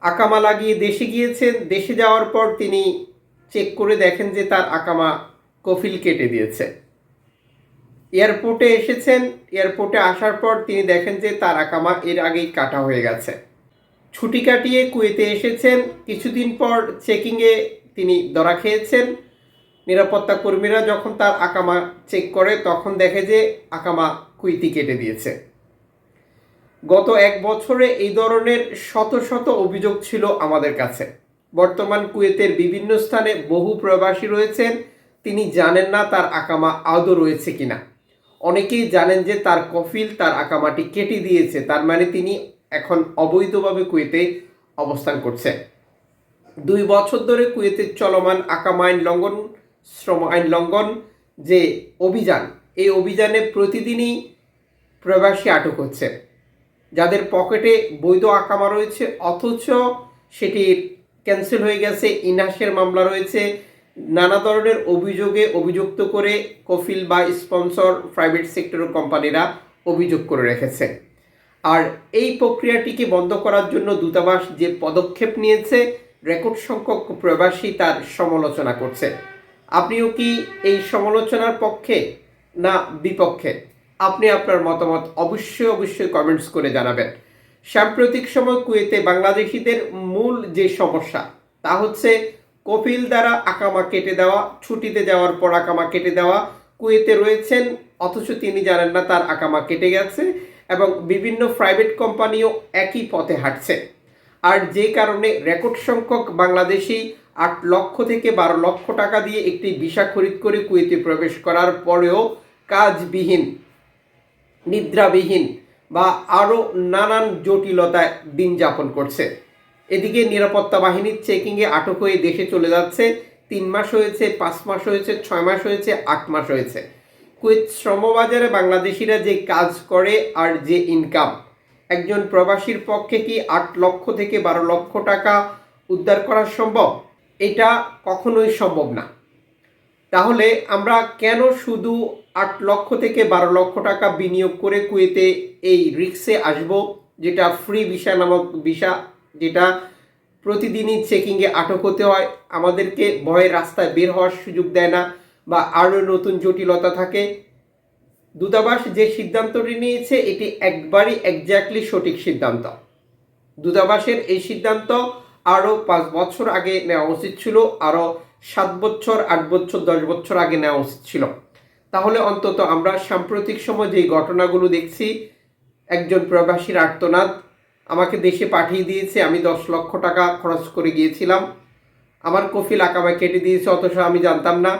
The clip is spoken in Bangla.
আকামা লাগিয়ে দেশে গিয়েছেন। দেশে যাওয়ার পর তিনি চেক করে দেখেন যে তার আকামা কফিল কেটে দিয়েছে। এয়ারপোর্টে এসেছেন। এয়ারপোর্টে আসার পর তিনি দেখেন যে তার আকামা এর আগেই কাটা হয়ে গেছে। ছুটি কাটিয়ে কুয়েতে এসেছেন। কিছুদিন পর চেকিংয়ে তিনি ধরা খেয়েছেন। নিরাপত্তা কর্মীরা যখন তার আকামা চেক করে, তখন দেখে যে আকামা কুইতি কেটে দিয়েছে। গত এক বছরে এই ধরনের শত শত অভিযোগ ছিল আমাদের কাছে। বর্তমান কুয়েতের বিভিন্ন স্থানে বহু প্রবাসী রয়েছেন, তিনি জানেন না তার আকামা আদৌ রয়েছে কিনা। অনেকেই জানেন যে তার কফিল তার আকামাটি কেটে দিয়েছে, তার মানে তিনি এখন অবৈধভাবে কুয়েতে অবস্থান করছে দুই বছর ধরে কুয়েতের চলমান আকাম আইন লঙ্ঘন, শ্রম আইন লঙ্ঘন যে অভিযান, এই অভিযানে প্রতিদিনই প্রবাসী আটক হচ্ছে যাদের পকেটে বৈধ আকামা রয়েছে, অথচ সেটি ক্যান্সেল হয়ে গেছে ইনাসের মামলা রয়েছে। নানা ধরনের অভিযোগে অভিযুক্ত করে কফিল বা স্পন্সর প্রাইভেট সেক্টর কোম্পানিরা অভিযোগ করে রেখেছে। আর এই প্রক্রিয়াটিকে বন্ধ করার জন্য দূতাবাস যে পদক্ষেপ নিয়েছে, রেকর্ড সংখ্যক প্রবাসী তার সমালোচনা করছে। আপনিও কি এই সমালোচনার পক্ষে না বিপক্ষে? আপনি আপনার মতামত অবশ্যই অবশ্যই কমেন্টস করে জানাবেন। সাম্প্রতিক সময় কুয়েতে বাংলাদেশিদের মূল যে সমস্যা, তা হচ্ছে কপিল দ্বারা আকামা কেটে দেওয়া, ছুটিতে যাওয়ার পর আকামা কেটে দেওয়া, কুয়েতে রয়েছেন, অথচ তিনি জানেন না তার আকামা কেটে গেছে, এবং বিভিন্ন প্রাইভেট কোম্পানিও একই পথে হাঁটছে। আর যে কারণে রেকর্ড সংখ্যক বাংলাদেশি আট লক্ষ থেকে বারো লক্ষ টাকা দিয়ে একটি ভিসা খরিদ করে কুয়েতে প্রবেশ করার পরেও কাজবিহীন। নিদ্রাবিহীন বা আরও নানান জটিলতায় দিন যাপন করছে। এদিকে নিরাপত্তা বাহিনীর চেকিংয়ে আটক হয়ে দেশে চলে যাচ্ছে, তিন মাস হয়েছে, পাঁচ মাস হয়েছে, ছয় মাস হয়েছে, আট মাস হয়েছে। কুয়েত শ্রমবাজারে বাংলাদেশিরা যে কাজ করে আর যে ইনকাম একজন প্রবাসীর পক্ষে কি আট লক্ষ থেকে বারো লক্ষ টাকা উদ্ধার করা সম্ভব? এটা কখনোই সম্ভব না। তাহলে আমরা কেন শুধু আট লক্ষ থেকে বারো লক্ষ টাকা বিনিয়োগ করে কুয়েতে এই রিক্সে আসব, যেটা ফ্রি ভিসা নামক ভিসা, যেটা প্রতিদিনই চেকিংয়ে আটক হতে হয়। আমাদেরকে ভয়ের রাস্তায় বের হওয়ার সুযোগ দেয় না বা আরও নতুন জটিলতা থাকে। দূতাবাস যে সিদ্ধান্তটি নিয়েছে, এটি একবারই একজ্যাক্টলি সঠিক সিদ্ধান্ত। দূতাবাসের এই সিদ্ধান্ত আরও পাঁচ বছর আগে নেওয়া উচিত ছিল, আরও সাত বছর, আট বছর, দশ বছর আগে নেওয়া উচিত ছিল। তাহলে অন্তত আমরা সাম্প্রতিক সময় যে ঘটনাগুলো দেখছি, একজন প্রবাসীর আর্তনাদ আমাকে দেশে পাঠিয়ে দিয়েছে, আমি দশ লক্ষ টাকা খরচ করে গিয়েছিলাম। আমার কফিল আকামায় কেটে দিয়েছে, অথচ আমি জানতাম না।